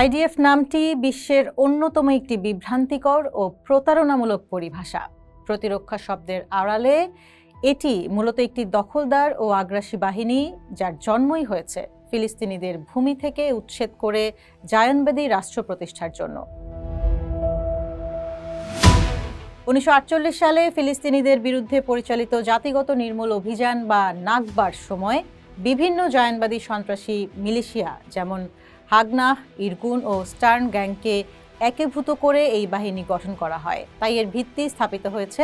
IDF নামটি বিশ্বের অন্যতম একটি বিভ্রান্তিকর ও প্রতারণামূলক পরিভাষা। প্রতিরক্ষা শব্দের আড়ালে এটি মূলত একটি দখলদার ও আগ্রাসী বাহিনী যার জন্মই হয়েছে ফিলিস্তিনিদের ভূমি থেকে উচ্ছেদ করে জায়নবেদী রাষ্ট্র প্রতিষ্ঠার জন্য। উনিশশো আটচল্লিশ সালে ফিলিস্তিনিদের বিরুদ্ধে পরিচালিত জাতিগত নির্মূল অভিযান বা নাগবার সময় বিভিন্ন জায়নবাদী সন্ত্রাসী মিলিশিয়া, যেমন হাগনাহ ইরগুন ও স্টার্ন গ্যাংকে একীভূত করে এই বাহিনী গঠন করা হয়। তাই এর ভিত্তি স্থাপিত হয়েছে।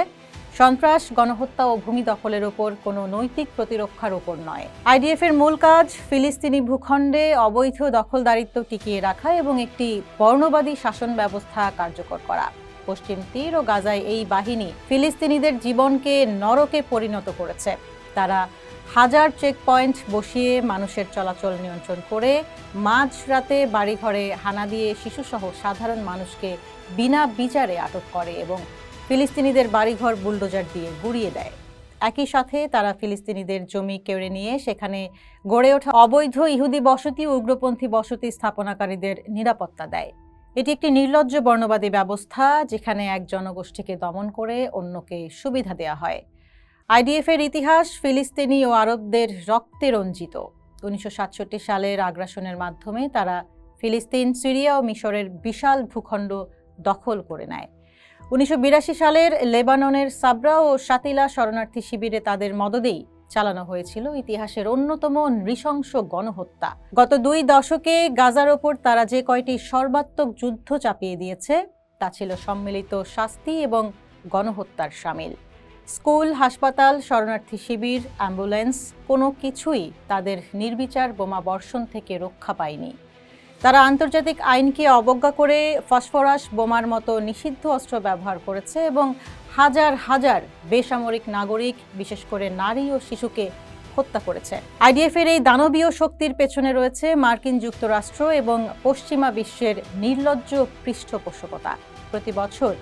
সন্ত্রাস, গণহত্যা ও ভূমি দখলের ওপর কোনো নৈতিক প্রতিরক্ষার ওপর নয়। আইডিএফ এর মূল কাজ, ফিলিস্তিনি ভূখণ্ডে অবৈধ দখলদারিত্ব টিকিয়ে রাখা এবং একটি বর্ণবাদী শাসন ব্যবস্থা কার্যকর করা। পশ্চিম তীর ও গাজায় এই বাহিনী ফিলিস্তিনিদের জীবনকে নরকে পরিণত করেছে। তারা হাজার চেক পয়েন্ট বসিয়ে মানুষের চলাচল নিয়ন্ত্রণ করে মাঝরাতে বাড়িঘরে হানা দিয়ে শিশুসহ সাধারণ মানুষকে বিনা বিচারে আটক করে এবং ফিলিস্তিনিদের বাড়িঘর বুলডোজার দিয়ে গুড়িয়ে দেয়। একই সাথে তারা ফিলিস্তিনিদের জমি কেড়ে নিয়ে সেখানে গড়ে ওঠা অবৈধ ইহুদি বসতি, উগ্রপন্থী বসতি স্থাপনাকারীদের নিরাপত্তা দেয়। এটি একটি নির্লজ্জ বর্ণবাদী ব্যবস্থা, যেখানে এক জনগোষ্ঠীকে দমন করে অন্যকে সুবিধা দেওয়া হয়। আইডিএফ এর ইতিহাস ফিলিস্তিনি ও আরবদের রক্তে রঞ্জিত। উনিশশো সাতষট্টি সালের আগ্রাসনের মাধ্যমে তারা ফিলিস্তিন, সিরিয়া ও মিশরের বিশাল ভূখণ্ড দখল করে নেয়। উনিশশো বিরাশি সালের লেবাননের সাবরা ও সাতিলা শরণার্থী শিবিরে তাদের মদদেই চালানো হয়েছিল ইতিহাসের অন্যতম নৃশংস গণহত্যা। গত দুই দশকে গাজার ওপর তারা যে কয়টি সর্বাত্মক যুদ্ধ চাপিয়ে দিয়েছে, তা ছিল সম্মিলিত শাস্তি এবং গণহত্যার সামিল। স্কুল, হাসপাতাল, শরণার্থী শিবির, অ্যাম্বুলেন্স, কোনো কিছুই তাদের নির্বিচার বোমা বর্ষণ থেকে রক্ষা পায়নি। তারা আন্তর্জাতিক আইনকে অবজ্ঞা করে ফসফরাস বোমার মতো নিষিদ্ধ অস্ত্র ব্যবহার করেছে এবং হাজার হাজার বেসামরিক নাগরিক, বিশেষ করে নারী ও শিশুকে হত্যা করেছে। আইডিএফ এর এই দানবীয় শক্তির পেছনে রয়েছে মার্কিন যুক্তরাষ্ট্র এবং পশ্চিমা বিশ্বের নির্লজ্জ পৃষ্ঠপোষকতা। প্রতি বছর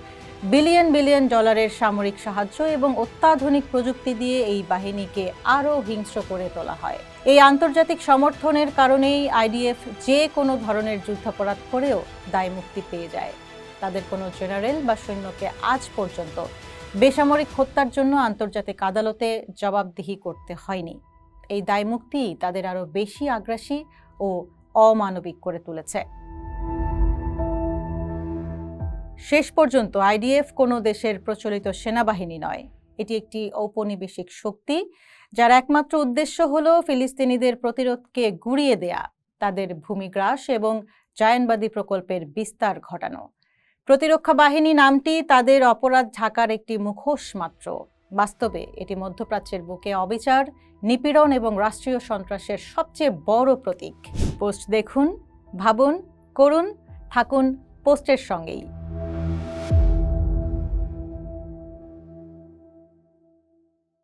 বিলিয়ন বিলিয়ন ডলারের সামরিক সাহায্য এবং অত্যাধুনিক প্রযুক্তি দিয়ে এই বাহিনীকে আরও হিংস্র করে তোলা হয়। এই আন্তর্জাতিক সমর্থনের কারণেই আইডিএফ যে কোনো ধরনের যুদ্ধাপরাধ করেও দায় মুক্তি পেয়ে যায়। তাদের কোনো জেনারেল বা সৈন্যকে আজ পর্যন্ত বেসামরিক হত্যার জন্য আন্তর্জাতিক আদালতে জবাবদিহি করতে হয়নি। এই দায় দায়মুক্তি তাদের আরও বেশি আগ্রাসী ও অমানবিক করে তুলেছে। শেষ পর্যন্ত আইডিএফ কোনো দেশের প্রচলিত সেনাবাহিনী নয়। এটি একটি ঔপনিবেশিক শক্তি, যার একমাত্র উদ্দেশ্য হল ফিলিস্তিনিদের প্রতিরোধকে গুড়িয়ে দেয়া, তাদের ভূমিগ্রাস এবং জায়নবাদী প্রকল্পের বিস্তার ঘটানো। প্রতিরক্ষা বাহিনী নামটি তাদের অপরাধ ঢাকার একটি মুখোশ মাত্র। বাস্তবে এটি মধ্যপ্রাচ্যের বুকে অবিচার, নিপীড়ন এবং রাষ্ট্রীয় সন্ত্রাসের সবচেয়ে বড় প্রতীক। পোস্ট দেখুন, ভাবুন, করুন, থাকুন, পোস্টের সঙ্গেই।